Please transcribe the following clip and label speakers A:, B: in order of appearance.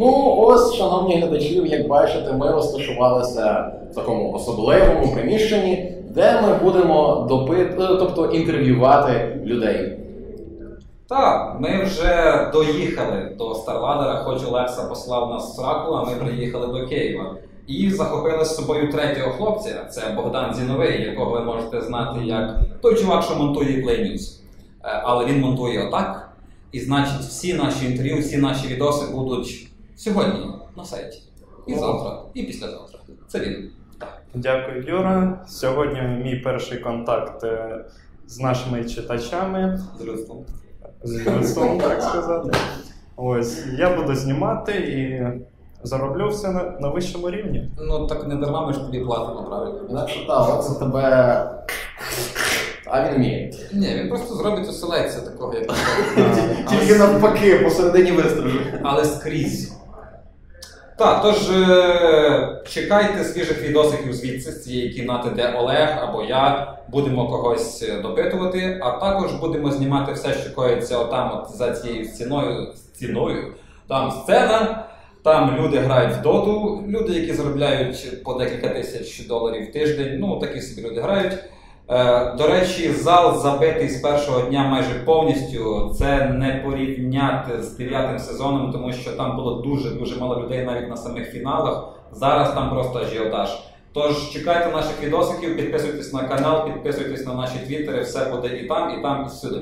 A: Ну, ось, шановні глядачі, як бачите, ми розташувалися в такому особливому приміщенні, де ми будемо допит... е, тобто інтерв'ювати людей.
B: Так, ми вже доїхали до Старладера, хоч Олекса послав нас в сраку, а ми приїхали до Києва. І захопили з собою третього хлопця, це Богдан Зіновий, якого ви можете знати як той чувак, що монтує. Е, Але він монтує отак. І значить, всі наші інтерв'ю, всі наші відоси будуть сьогодні на сайті. І завтра, і післязавтра. Це він. Так.
C: Дякую, Юра. Сьогодні мій перший контакт е, з нашими читачами,
B: З людством.
C: з людством, так сказати. Ось я буду знімати і зароблю все на, на вищому рівні.
B: Ну так не дарма ми ж тобі платимо, правильно?
A: Інакше так, оце тебе. А він вміє.
B: Ні, він просто зробить оселедця такого, як
A: Тільки навпаки, посередині вистрижу.
B: але скрізь. Так, тож е, чекайте свіжих відосиків звідси з цієї кімнати, де Олег або я будемо когось е, допитувати, а також будемо знімати все, що коїться отам от за цією стіною. стіною. Там сцена, там люди грають в доту, люди, які заробляють по декілька тисяч доларів в тиждень. Ну, такі собі люди грають. Е, До речі, зал забитий з першого дня майже повністю. Це не порівняти з дев'ятим сезоном, тому що там було дуже дуже мало людей навіть на самих фіналах. Зараз там просто ажіотаж. Тож чекайте наших відосиків, підписуйтесь на канал, підписуйтесь на наші твіттери, все буде і там, і там, і всюди.